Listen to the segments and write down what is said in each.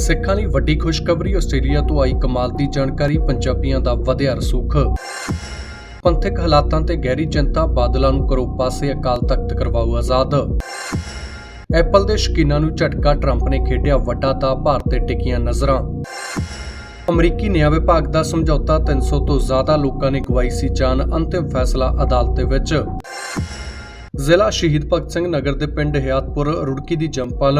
ਸਿੱਖਾਂ ਲਈ ਵੱਡੀ ਖੁਸ਼ਖਬਰੀ ਆਸਟ੍ਰੇਲੀਆ ਤੋਂ ਆਈ ਕਮਾਲ ਦੀ ਜਾਣਕਾਰੀ, ਪੰਜਾਬੀਆਂ ਦਾ ਵਧਿਆ ਰਸੂਖ। ਪੰਥਕ ਹਾਲਾਤਾਂ ਤੇ ਗਹਿਰੀ ਚਿੰਤਾ, ਬਾਦਲਾਂ ਨੂੰ ਕਰੋ ਪਾਸੇ, ਅਕਾਲ ਤਖਤ ਕਰਵਾਓ ਆਜ਼ਾਦ। ਐਪਲ ਦੇ ਸ਼ਕੀਨਾਂ ਨੂੰ ਝਟਕਾ, ਟਰੰਪ ਨੇ ਖੇਡਿਆ ਵੱਡਾ ਦਾ ਭਾਰਤ ਤੇ ਟਿਕੀਆਂ ਨਜ਼ਰਾਂ। ਅਮਰੀਕੀ ਨਿਆਂ ਵਿਭਾਗ ਦਾ ਸਮਝੌਤਾ 300 ਤੋਂ ਜ਼ਿਆਦਾ ਲੋਕਾਂ ਨੇ ਗਵਾਈ ਸੀ ਜਾਨ, ਅੰਤਿਮ ਫੈਸਲਾ ਅਦਾਲਤ ਵਿੱਚ। ਜ਼ਿਲ੍ਹਾ ਸ਼ਹੀਦ ਭਗਤ ਸਿੰਘ ਨਗਰ ਦੇ ਪਿੰਡ ਹਿਆਤਪੁਰ ਰੁੜਕੀ ਦੀ ਜੰਪਲ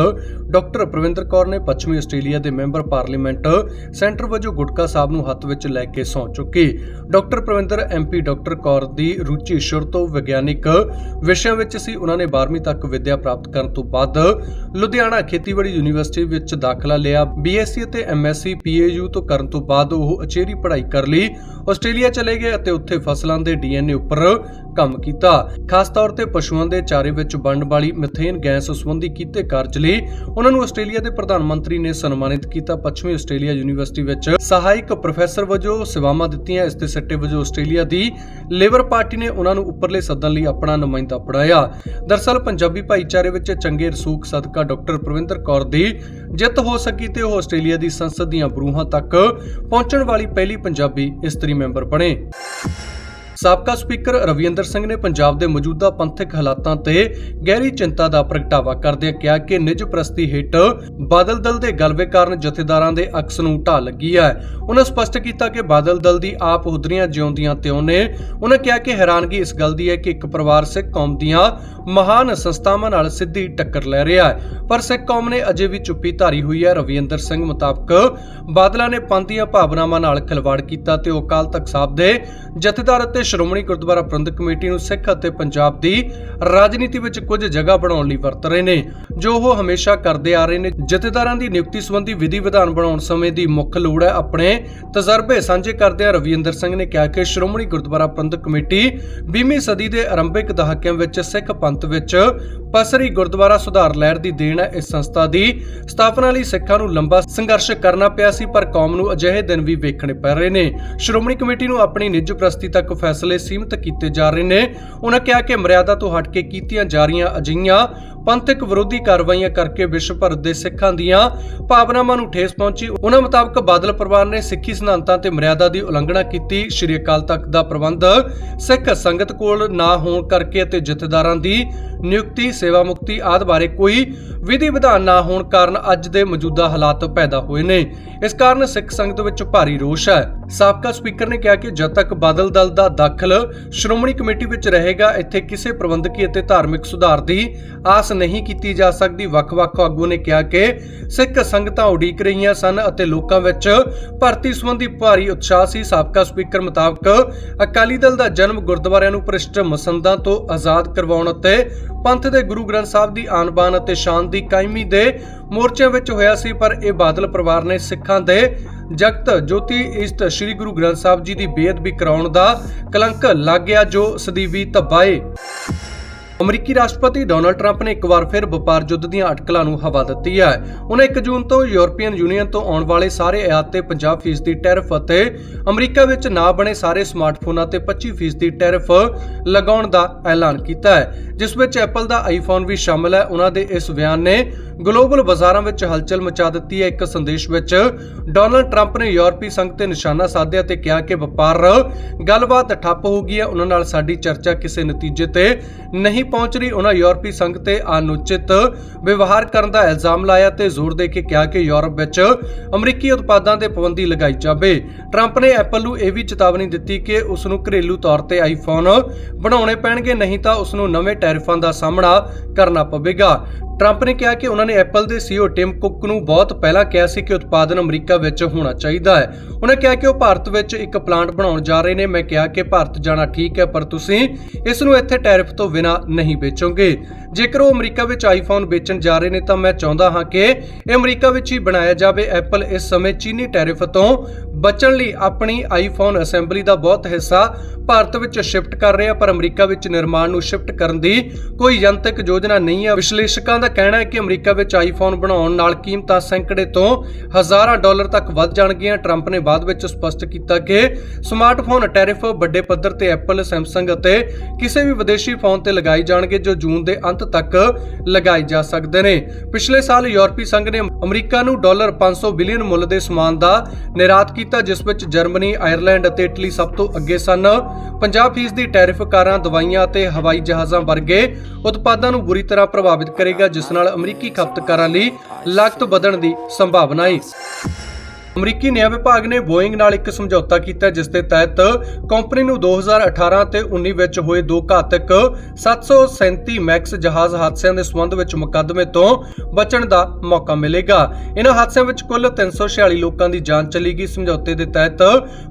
ਡਾਕਟਰ ਪ੍ਰਵਿੰਦਰ ਕੌਰ ਨੇ ਪੱਛਮੀ ਆਸਟ੍ਰੇਲੀਆ ਦੇ ਮੈਂਬਰ ਪਾਰਲੀਮੈਂਟ ਸੈਂਟਰ ਵਜੋਂ ਗੁਟਕਾ ਸਾਹਿਬ ਨੂੰ ਹੱਥ ਵਿੱਚ ਲੈ ਕੇ ਸਹੁੰ ਚੁੱਕੀ। Doctor Pravinder MP doctor Kaur ਦੀ ਰੁਚੀ ਸ਼ੁਰੂ ਤੋਂ ਵਿਗਿਆਨਿਕ ਵਿਸ਼ਿਆਂ ਵਿੱਚ ਸੀ। ਉਹਨਾਂ ਨੇ 12ਵੀਂ ਤੱਕ ਵਿੱਦਿਆ ਪ੍ਰਾਪਤ ਕਰਨ ਤੋਂ ਬਾਅਦ ਲੁਧਿਆਣਾ ਖੇਤੀਬਾੜੀ ਯੂਨੀਵਰਸਿਟੀ ਵਿੱਚ ਦਾਖਲਾ ਲਿਆ। ਬੀਐਸਸੀ ਅਤੇ ਐਮਐਸਸੀ ਪੀਏਯੂ ਤੋਂ ਕਰਨ ਤੋਂ ਬਾਅਦ ਉਹ ਅਚੇਰੀ ਪੜ੍ਹਾਈ ਕਰ ਲਈ। ਆਸਟ੍ਰੇਲੀਆ ਚਲੇ ਗਏ ਅਤੇ ਉੱਥੇ ਫਸਲਾਂ ਦੇ ਡੀਐਨਏ ਉੱਪਰ ਕੰਮ ਕੀਤਾ। ਖਾਸ ਤੌਰ ਤੇ ਪਸ਼ੂਆਂ ਦੇ ਚਾਰੇ ਵਿੱਚ ਬਣਨ ਵਾਲੀ ਮਿਥੇਨ ਗੈਸ ਸੰਬੰਧੀ ਕੀਤੇ ਕਾਰਜ ਲਈ ਉਹਨਾਂ ਨੂੰ ਆਸਟ੍ਰੇਲੀਆ ਦੇ ਪ੍ਰਧਾਨ ਮੰਤਰੀ ਨੇ ਸਨਮਾਨਿਤ ਕੀਤਾ। ਪੱਛਮੀ ਆਸਟ੍ਰੇਲੀਆ ਯੂਨੀਵਰਸਿਟੀ ਵਿੱਚ ਸਹਾਇਕ ਪ੍ਰੋਫੈਸਰ ਵਜੋਂ ਸੇਵਾਵਾਂ ਦਿੱਤੀਆਂ। ਇਸ ਦੇ ਸੱਟੇ ਵਜੋਂ ਆਸਟ੍ਰੇਲੀਆ ਦੀ ਲੇਬਰ ਪਾਰਟੀ ਨੇ ਉਹਨਾਂ ਨੂੰ ਉੱਪਰਲੇ ਸਦਨ ਲਈ ਆਪਣਾ ਨੁਮਾਇੰਦਾ ਬਣਾਇਆ ਦਰਸਲ ਪੰਜਾਬੀ ਭਾਈਚਾਰੇ ਵਿੱਚ ਚੰਗੇ ਰਸੂਖ ਸਦਕਾ ਡਾਕਟਰ ਪ੍ਰਵਿੰਦਰ ਕੌਰ ਦੀ ਜਿੱਤ ਹੋ ਸਕੀ ਤੇ ਉਹ ਆਸਟ੍ਰੇਲੀਆ ਦੀ ਸੰਸਦ ਦੀਆਂ ਬਰੂਹਾਂ ਤੱਕ ਪਹੁੰਚਣ ਵਾਲੀ ਪਹਿਲੀ ਪੰਜਾਬੀ ਇਸਤਰੀ ਮੈਂਬਰ ਬਣੇ। ਸਾਬਕਾ ਸਪੀਕਰ ਰਵਿੰਦਰ ਸਿੰਘ ਨੇ ਪੰਜਾਬ ਦੇ ਮੌਜੂਦਾ ਪੰਥਕ ਹਾਲਾਤਾਂ ਤੇ ਗਹਿਰੀ ਚਿੰਤਾ ਦਾ ਪ੍ਰਗਟਾਵਾ ਕਰਦਿਆਂ ਕਿਹਾ ਕਿ ਨਿੱਜ ਪ੍ਰਸਤੀ ਹੇਠ ਬਾਦਲ ਦਲ ਦੇ ਗਲਵੇ ਕਾਰਨ ਜਥੇਦਾਰਾਂ ਦੇ ਅਕਸ ਨੂੰ ਢਾਹ ਲੱਗੀ ਹੈ। ਉਹਨਾਂ ਸਪਸ਼ਟ ਕੀਤਾ ਕਿ ਬਾਦਲ ਦਲ ਦੀ ਆਪ ਹੁਦਰੀਆਂ ਜਿਉਂਦੀਆਂ ਤਿਉਂ ਨੇ। ਉਹਨਾਂ ਕਿਹਾ ਕਿ ਹੈਰਾਨਗੀ ਇਸ ਗੱਲ ਦੀ ਹੈ ਕਿ ਇੱਕ ਪਰਿਵਾਰ ਸਿੱਖ ਕੌਮ ਦੀਆਂ ਮਹਾਨ ਸੰਸਥਾਵਾਂ ਨਾਲ ਸਿੱਧੀ ਟੱਕਰ ਲੈ ਰਿਹਾ ਹੈ। ਪਰ ਸਿੱਖ ਕੌਮ ਨੇ ਅਜੇ ਵੀ ਚੁੱਪੀ ਧਾਰੀ ਹੋਈ ਹੈ। ਰਵਿੰਦਰ ਸਿੰਘ ਮੁਤਾਬਕ ਬਾਦਲਾਂ ਨੇ ਪੰਥ ਭਾਵਨਾਵਾਂ ਨਾਲ ਖਿਲਵਾੜ ਕੀਤਾ ਤੇ ਉਹ ਅਕਾਲ ਤਖਤ ਸਾਹਿਬ ਦੇ ਜਥੇਦਾਰ ਅਤੇ ਸ਼੍ਰੋਮਣੀ ਗੁਰਦੁਆਰਾ ਪ੍ਰਬੰਧਕ ਕਮੇਟੀ ਨੂੰ ਸਿੱਖ ਅਤੇ ਪੰਜਾਬ ਦੀ ਰਾਜਨੀਤੀ ਵਿੱਚ ਕੁਝ ਜਗ੍ਹਾ ਬਣਾਉਣ ਲਈ ਵਰਤ ਰਹੇ ਨੇ। ਜੋ ਉਹ ਹਮੇਸ਼ਾ ਕਰਦੇ ਆ ਰਹੇ ਨੇ। ਜਥੇਦਾਰਾਂ ਦੀ ਨਿਯੁਕਤੀ ਸੰਬੰਧੀ ਵਿਧੀ ਵਿਧਾਨ ਬਣਾਉਣ ਸਮੇਂ ਦੀ ਮੁੱਖ ਲੋੜ ਹੈ। ਆਪਣੇ ਤਜਰਬੇ ਸਾਂਝੇ ਕਰਦਿਆਂ ਰਵਿੰਦਰ ਸਿੰਘ ਨੇ ਕਿਹਾ ਕਿ ਸ਼੍ਰੋਮਣੀ ਗੁਰਦੁਆਰਾ ਪ੍ਰਬੰਧਕ ਕਮੇਟੀ 20ਵੀਂ ਸਦੀ ਦੇ ਆਰੰਭਿਕ ਦਹਾਕਿਆਂ ਵਿੱਚ ਸਿੱਖ ਪੰਥ ਵਿੱਚ ਪਸਰੀ ਗੁਰਦੁਆਰਾ ਸੁਧਾਰ ਲਹਿਰ ਦੀ ਦੇਣ ਹੈ ਇਸ ਸੰਸਥਾ ਦੀ। ਸਥਾਪਨਾ ਲਈ ਸਿੱਖਾਂ ਨੂੰ ਲੰਬਾ ਸੰਘਰਸ਼ ਕਰਨਾ ਪਿਆ ਸੀ, ਪਰ ਕੌਮ ਨੂੰ ਅਜਿਹੇ ਦਿਨ ਵੀ ਵੇਖਣੇ ਪੈ ਰਹੇ ਨੇ। ਸ਼੍ਰੋਮਣੀ ਕਮੇਟੀ ਨੂੰ ਆਪਣੀ ਨਿੱਜ ਪ੍ਰਸਤੀ ਤੱਕ ਫੈਸਲੇ ਸੀਮਿਤ ਕੀਤੇ ਜਾ ਰਹੇ ਨੇ। ਉਹਨਾਂ ਕਿਹਾ ਕਿ ਮਰਿਆਦਾ ਤੋਂ ਹਟ ਕੇ ਕੀਤੀਆਂ ਜਾ ਰਹੀਆਂ ਅਜਿਹੀਆਂ ਪੰਥਕ ਵਿਰੋਧੀ ਕਾਰਵਾਈਆਂ ਕਰਕੇ ਵਿਸ਼ਵ ਭਰ ਦੇ ਸਿੱਖਾਂ ਦੀਆਂ ਭਾਵਨਾਵਾਂ ਨੂੰ ਠੇਸ ਪਹੁੰਚੀ। ਉਹਨਾਂ ਮੁਤਾਬਕ ਬਾਦਲ ਪਰਿਵਾਰ ਨੇ ਸਿੱਖੀ ਸਿਧਾਂਤਾਂ ਤੇ ਮਰਿਆਦਾ ਦੀ ਉਲੰਘਣਾ ਕੀਤੀ। ਸ਼੍ਰੀ ਅਕਾਲ ਤਖਤ ਦਾ ਪ੍ਰਬੰਧ ਸਿੱਖ ਸੰਗਤ ਕੋਲ ਨਾ ਹੋਣ ਕਰਕੇ ਅਤੇ ਜਥੇਦਾਰਾਂ ਦੀ ਨਿਯੁਕਤੀ ਸੇਵਾ ਮੁਕਤੀ ਆਦਿ ਬਾਰੇ ਕੋਈ ਵਿਧੀ ਵਿਧਾਨ ਨਾ ਹੋਣ ਕਾਰਨ ਅੱਜ ਦੇ ਮੌਜੂਦਾ ਹਾਲਾਤ ਪੈਦਾ ਹੋਏ ਨੇ। ਇਸ ਕਾਰਨ ਸਿੱਖ ਸੰਗਤ ਵਿੱਚ ਭਾਰੀ ਰੋਸ਼ ਹੈ। ਸਾਬਕਾ ਸਪੀਕਰ ਨੇ ਕਿਹਾ ਕਿ ਜਦ ਤੱਕ ਬਾਦਲ ਦਲ ਦਾ ਦਾਖਲ ਸ਼੍ਰੋਮਣੀ ਕਮੇਟੀ ਵਿੱਚ ਰਹੇਗਾ, ਇੱਥੇ ਕਿਸੇ ਪ੍ਰਬੰਧਕੀ ਅਤੇ ਧਾਰਮਿਕ ਸੁਧਾਰ ਦੀ ਆਸ ਨਹੀਂ ਕੀਤੀ ਜਾ ਸਕਦੀ। ਵੱਖ-ਵੱਖ ਆਗੂ ਨੇ ਕਿਹਾ ਕਿ ਸਿੱਖ ਸੰਗਤਾਂ ਉਡੀਕ ਰਹੀਆਂ ਸਨ ਅਤੇ ਲੋਕਾਂ ਵਿੱਚ ਭਰਤੀ ਸੰਬੰਧੀ ਭਾਰੀ ਉਤਸ਼ਾਹ ਸੀ। ਸਾਬਕਾ ਸਪੀਕਰ ਮੁਤਾਬਕ ਅਕਾਲੀ ਦਲ ਦਾ ਜਨਮ ਗੁਰਦੁਆਰਿਆਂ ਨੂੰ ਭ੍ਰਿਸ਼ਟ ਮਸੰਦਾਂ ਤੋਂ ਆਜ਼ਾਦ ਕਰਵਾਉਣ ਅਤੇ ਪੰਥ ਦੇ ਗੁਰੂ ਗ੍ਰੰਥ ਸਾਹਿਬ ਦੀ ਆਨ-ਬਾਨ ਅਤੇ ਸ਼ਾਨ ਦੀ ਕਾਇਮੀ ਦੇ ਮੋਰਚਿਆਂ ਵਿੱਚ ਹੋਇਆ ਸੀ, ਪਰ ਇਹ ਬਾਦਲ ਪਰਿਵਾਰ ਨੇ ਸਿੱਖਾਂ ਦੇ ਜਗਤ ਜੋਤੀ ਇਸਤ ਸ੍ਰੀ ਗੁਰੂ ਗ੍ਰੰਥ ਸਾਹਿਬ ਜੀ ਦੀ ਬੇਅਦਬੀ ਕਰਾਉਣ ਦਾ ਕਲੰਕ ਲੱਗ ਗਿਆ ਜੋ ਸਦੀਵੀ ਧੱਬਾਏ ਅਮਰੀਕੀ ਰਾਸ਼ਟਰਪਤੀ ਡੋਨਾਲਡ ਟਰੰਪ ਨੇ ਇੱਕ ਵਾਰ ਫਿਰ ਵਪਾਰ ਯੁੱਧ ਦੀਆਂ ਅਟਕਲਾਂ ਨੂੰ ਹਵਾ ਦਿੱਤੀ ਹੈ। ਉਹਨੇ 1 ਜੂਨ ਤੋਂ ਯੂਰਪੀਅਨ ਯੂਨੀਅਨ ਤੋਂ ਆਉਣ ਵਾਲੇ ਸਾਰੇ ਆਯਾਤ ਤੇ 50% ਦੀ ਟੈਰਿਫ ਅਤੇ ਅਮਰੀਕਾ ਵਿੱਚ ਨਾ ਬਣੇ ਸਾਰੇ ਸਮਾਰਟਫੋਨਾਂ ਤੇ 25% ਦੀ ਟੈਰਿਫ ਲਗਾਉਣ ਦਾ ਐਲਾਨ ਕੀਤਾ ਹੈ। ਜਿਸ ਵਿੱਚ ਐਪਲ ਦਾ ਆਈਫੋਨ ਵੀ ਸ਼ਾਮਲ ਹੈ। ਉਹਨਾਂ ਦੇ ਇਸ ਬਿਆਨ ਨੇ ਗਲੋਬਲ ਬਾਜ਼ਾਰਾਂ ਵਿੱਚ ਹਲਚਲ ਮਚਾ ਦਿੱਤੀ ਹੈ। ਇੱਕ ਸੰਦੇਸ਼ ਵਿੱਚ ਡੋਨਾਲਡ ਟਰੰਪ ਨੇ ਯੂਰਪੀ ਸੰਘ ਤੇ ਨਿਸ਼ਾਨਾ ਸਾਧਿਆ ਤੇ ਕਿਹਾ ਕਿ ਵਪਾਰ ਗੱਲਬਾਤ ਠੱਪ ਹੋ ਗਈ ਹੈ। ਉਹਨਾਂ ਨਾਲ ਸਾਡੀ ਚਰਚਾ ਕਿਸੇ ਨਤੀਜੇ ਤੇ ਨਹੀਂ ਪਹੁੰਚ ਰਹੀ। ਉਹਨਾਂ ਯੂਰਪੀ ਸੰਘ ਤੇ ਅਨੁਚਿਤ ਵਿਵਹਾਰ ਕਰਨ ਦਾ ਇਲਜ਼ਾਮ ਲਾਇਆ ਤੇ ਜ਼ੋਰ ਦੇ ਕੇ ਕਿਹਾ ਕਿ ਯੂਰਪ ਵਿੱਚ ਅਮਰੀਕੀ ਉਤਪਾਦਾਂ ਤੇ ਪਾਬੰਦੀ ਲਗਾਈ ਜਾਵੇ। ਟਰੰਪ ਨੇ ਐਪਲ ਨੂੰ ਇਹ ਵੀ ਚੇਤਾਵਨੀ ਦਿੱਤੀ ਕਿ ਉਸ ਨੂੰ ਘਰੇਲੂ ਤੌਰ ਤੇ ਆਈਫੋਨ ਬਣਾਉਣੇ ਪੈਣਗੇ। ਨਹੀਂ ਤਾਂ ਉਸ ਨੂੰ ਨਵੇਂ ਟੈਰਿਫਾਂ ਦਾ ਸਾਹਮਣਾ ਕਰਨਾ ਪਵੇਗਾ। ਟਰੰਪ ਨੇ ਕਿਹਾ ਕਿ ਉਹਨਾਂ ਨੇ ਐਪਲ ਦੇ ਸੀਈਓ ਟਿਮ ਕੁੱਕ ਨੂੰ ਬਹੁਤ ਪਹਿਲਾਂ ਕਿਹਾ ਸੀ ਕਿ ਉਤਪਾਦਨ ਅਮਰੀਕਾ ਵਿੱਚ ਹੋਣਾ ਚਾਹੀਦਾ ਹੈ। ਉਹਨਾਂ ਕਿਹਾ ਕਿ ਉਹ ਭਾਰਤ ਵਿੱਚ ਇੱਕ ਪਲਾਂਟ ਬਣਾਉਣ ਜਾ ਰਹੇ ਨੇ। ਮੈਂ ਕਿਹਾ ਕਿ ਭਾਰਤ ਜਾਣਾ ਠੀਕ ਹੈ, ਪਰ ਤੁਸੀਂ ਇਸ ਨੂੰ ਇੱਥੇ ਟੈਰਿਫ ਤੋਂ ਬਿਨਾਂ ਨਹੀਂ ਵੇਚੋਗੇ। ਜੇਕਰ ਉਹ ਅਮਰੀਕਾ ਵਿੱਚ ਆਈਫੋਨ ਵੇਚਣ ਜਾ ਰਹੇ ਨੇ ਤਾਂ ਮੈਂ ਚਾਹੁੰਦਾ ਹਾਂ ਕਿ ਇਹ ਅਮਰੀਕਾ ਵਿੱਚ ਹੀ ਬਣਾਇਆ ਜਾਵੇ। ਐਪਲ ਇਸ ਸਮੇਂ ਚੀਨੀ ਟੈਰਿਫ ਤੋਂ ਬਚਣ ਲਈ ਆਪਣੀ ਆਈਫੋਨ ਅਸੈਂਬਲੀ ਦਾ ਬਹੁਤ ਹਿੱਸਾ ਭਾਰਤ ਵਿੱਚ ਸ਼ਿਫਟ ਕਰ ਰਿਹਾ, ਪਰ ਅਮਰੀਕਾ ਵਿੱਚ ਨਿਰਮਾਣ ਨੂੰ ਸ਼ਿਫਟ ਕਰਨ ਦੀ ਕੋਈ ਜਨਤਕ ਯੋਜਨਾ ਨਹੀਂ ਹੈ। ਵਿਸ਼ਲੇਸ਼ਕਾਂ ਦਾ ਕਹਿਣਾ ਹੈ ਕਿ ਅਮਰੀਕਾ ਵਿੱਚ ਆਈਫੋਨ ਬਣਾਉਣ ਨਾਲ ਕੀਮਤਾਂ ਸੈਂਕੜੇ ਤੋਂ ਹਜ਼ਾਰਾਂ ਡਾਲਰ ਤੱਕ ਵੱਧ ਜਾਣਗੀਆਂ। ਟਰੰਪ ਨੇ ਬਾਅਦ ਵਿੱਚ ਸਪਸ਼ਟ ਕੀਤਾ ਕਿ ਸਮਾਰਟਫੋਨ, ਟੈਰਿਫ, ਵੱਡੇ ਪੱਧਰ ਤੇ ਐਪਲ, ਸੈਮਸੰਗ ਅਤੇ ਕਿਸੇ ਵੀ ਵਿਦੇਸ਼ੀ ਫੋਨ ਤੇ ਲਗਾਏ ਜਾਣਗੇ ਜੋ ਜੂਨ ਦੇ ਅੰਤ ਤੱਕ ਲਗਾਏ ਜਾ ਸਕਦੇ ਨੇ। ਪਿਛਲੇ ਸਾਲ ਯੂਰਪੀ ਸੰਘ ਨੇ ਅਮਰੀਕਾ ਨੂੰ ਡਾਲਰ 500 ਬਿਲੀਅਨ ਮੁੱਲ ਦੇ ਸਮਾਨ ਦਾ ਨਿਰਯਾਤ ਕੀਤਾ, ਜਿਸ ਵਿੱਚ ਜਰਮਨੀ, ਆਇਰਲੈਂਡ ਅਤੇ ਇਟਲੀ ਸਭ ਤੋਂ ਅੱਗੇ ਸਨ। 50% ਦੀ ਟੈਰਿਫ ਕਾਰਾਂ, ਦਵਾਈਆਂ ਅਤੇ ਹਵਾਈ ਜਹਾਜ਼ਾਂ ਵਰਗੇ ਉਤਪਾਦਾਂ ਨੂੰ ਬੁਰੀ ਤਰ੍ਹਾਂ ਪ੍ਰਭਾਵਿਤ ਕਰੇਗਾ ਜਿਸ ਨਾਲ ਅਮਰੀਕੀ ਖਪਤਕਾਰਾਂ ਲਈ ਲਾਗਤ ਵਧਣ ਦੀ ਸੰਭਾਵਨਾ ਹੈ ਅਮਰੀਕੀ ਨਿਆਂ ਵਿਭਾਗ ਨੇ ਬੋਇੰਗ ਨਾਲ ਇੱਕ ਸਮਝੌਤਾ ਕੀਤਾ, ਜਿਸ ਦੇ ਤਹਿਤ ਕੰਪਨੀ ਨੂੰ 2018 ਤੇ 19 ਵਿੱਚ ਹੋਏ ਦੋ ਘਾਤਕ 737 ਮੈਕਸ ਜਹਾਜ਼ ਹਾਦਸਿਆਂ ਦੇ ਸਬੰਧ ਵਿੱਚ ਮੁਕੱਦਮੇ ਤੋਂ ਬਚਣ ਦਾ ਮੌਕਾ ਮਿਲੇਗਾ। ਇਹਨਾਂ ਹਾਦਸਿਆਂ ਵਿੱਚ ਕੁੱਲ 346 ਲੋਕਾਂ ਦੀ ਜਾਨ ਚਲੀ ਗਈ। ਸਮਝੌਤੇ ਦੇ ਤਹਿਤ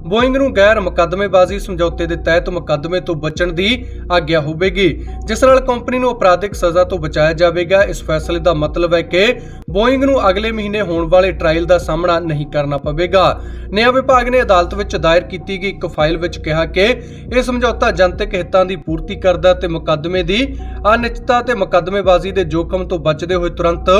ਬੋਇੰਗ ਨੂੰ ਗੈਰ ਮੁਕੱਦਮੇਬਾਜ਼ੀ ਸਮਝੌਤੇ ਦੇ ਤਹਿਤ ਮੁਕੱਦਮੇ ਤੋਂ ਬਚਣ ਦੀ ਆਗਿਆ ਹੋਵੇਗੀ, ਜਿਸ ਨਾਲ ਕੰਪਨੀ ਨੂੰ ਅਪਰਾਧਿਕ ਸਜ਼ਾ ਤੋਂ ਬਚਾਇਆ ਜਾਵੇਗਾ। ਇਸ ਫੈਸਲੇ ਦਾ ਮਤਲਬ ਹੈ ਕਿ ਬੋਇੰਗ ਨੂੰ ਅਗਲੇ ਮਹੀਨੇ ਹੋਣ ਵਾਲੇ ਟ੍ਰਾਇਲ ਦਾ ਸਾਹਮਣਾ ਨਹੀਂ ਕਰਨਾ ਪਵੇਗਾ। ਨਿਆਂ ਵਿਭਾਗ ਨੇ ਅਦਾਲਤ ਵਿੱਚ ਦਾਇਰ ਕੀਤੀ ਗਈ ਇੱਕ ਫਾਈਲ ਵਿੱਚ ਕਿਹਾ ਕਿ ਇਹ ਸਮਝੌਤਾ ਜਨਤਕ ਹਿੱਤਾਂ ਦੀ ਪੂਰਤੀ ਕਰਦਾ ਤੇ ਮੁਕੱਦਮੇ ਦੀ ਅਨਿਸ਼ਚਿਤਤਾ ਤੇ ਮੁਕੱਦਮੇਬਾਜ਼ੀ ਦੇ ਜੋਖਮ ਤੋਂ ਬਚਦੇ ਹੋਏ ਤੁਰੰਤ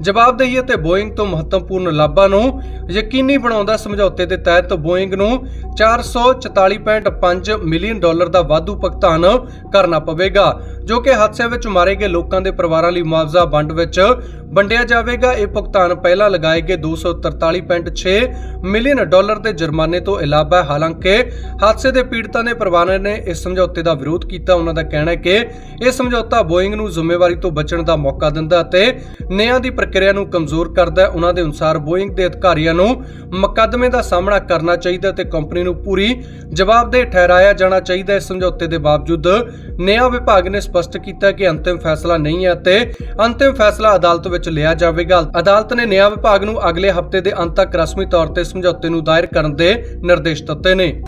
ਜਵਾਬਦੇਹੀ ਅਤੇ ਬੋਇੰਗ ਤੋਂ ਮਹੱਤਵਪੂਰਨ ਲਾਭਾਂ ਨੂੰ ਯਕੀਨੀ ਬਣਾਉਂਦਾ ਸਮਝੌਤੇ ਦੇ ਤਹਿਤ ਬੋਇੰਗ ਨੂੰ 444.5 ਮਿਲੀਅਨ ਡਾਲਰ ਦਾ ਵਾਧੂ ਭੁਗਤਾਨ ਕਰਨਾ ਪਵੇਗਾ, ਜੋ ਕਿ ਹਾਦਸਿਆਂ ਵਿੱਚ ਮਾਰੇ ਗਏ ਲੋਕਾਂ ਦੇ ਪਰਿਵਾਰਾਂ ਲਈ ਮੁਆਵਜ਼ਾ ਵੰਡ ਵਿੱਚ ਵੰਡਿਆ ਜਾਵੇਗਾ। ਇਹ ਭੁਗਤਾਨ ਪਹਿਲਾਂ ਲਗਾਏ ਗਏ 243.6 ਮਿਲੀਅਨ ਡਾਲਰ ਦੇ ਜੁਰਮਾਨੇ ਤੋਂ ਇਲਾਵਾ ਹਾਲਾਂਕਿ ਹਾਦਸੇ ਦੇ ਪੀੜਤਾਂ ਦੇ ਪਰਿਵਾਰਾਂ ਨੇ ਇਸ ਸਮਝੌਤੇ ਦਾ ਵਿਰੋਧ ਕੀਤਾ। ਉਹਨਾਂ ਦਾ ਕਹਿਣਾ ਹੈ ਕਿ ਇਹ ਸਮਝੌਤਾ ਬੋਇੰਗ ਨੂੰ ਜ਼ਿੰਮੇਵਾਰੀ ਤੋਂ ਬਚਣ ਦਾ ਮੌਕਾ ਦਿੰਦਾ ਅਤੇ ਨਿਆਂ ਦੀ ਪ੍ਰਕਿਰਿਆ ਨੂੰ ਕਮਜ਼ੋਰ ਕਰਦਾ ਹੈ। ਉਹਨਾਂ ਦੇ ਅਨੁਸਾਰ ਬੋਇੰਗ ਦੇ ਅਧਿਕਾਰੀਆਂ ਨੂੰ ਮੁਕੱਦਮੇ ਦਾ ਸਾਹਮਣਾ ਕਰਨਾ ਚਾਹੀਦਾ ਤੇ ਕੰਪਨੀ ਨੂੰ ਪੂਰੀ ਜਵਾਬਦੇਹ ਠਹਿਰਾਇਆ ਜਾਣਾ ਚਾਹੀਦਾ ਇਸ ਸਮਝੌਤੇ ਦੇ ਬਾਵਜੂਦ ਨਿਆਂ ਵਿਭਾਗ ਨੇ ਸਪਸ਼ਟ ਕੀਤਾ ਕਿ ਅੰਤਿਮ ਫੈਸਲਾ ਨਹੀਂ ਹੈ ਅਤੇ ਅੰਤਿਮ ਫੈਸਲਾ ਅਦਾਲਤ ਵਿੱਚ ਲਿਆ ਜਾਵੇਗਾ। ਅਦਾਲਤ ਨੇ ਨਿਆਂ ਵਿਭਾਗ ਨੂੰ ਅਗਲੇ ਹਫ਼ਤੇ ਦੇ ਅੰਤ ਤੱਕ ਰਸਮੀ ਤੌਰ ਤੇ ਸਮਝੌਤੇ ਨੂੰ ਦਾਇਰ ਕਰਨ ਦੇ ਨਿਰਦੇਸ਼ ਦਿੱਤੇ ਨੇ।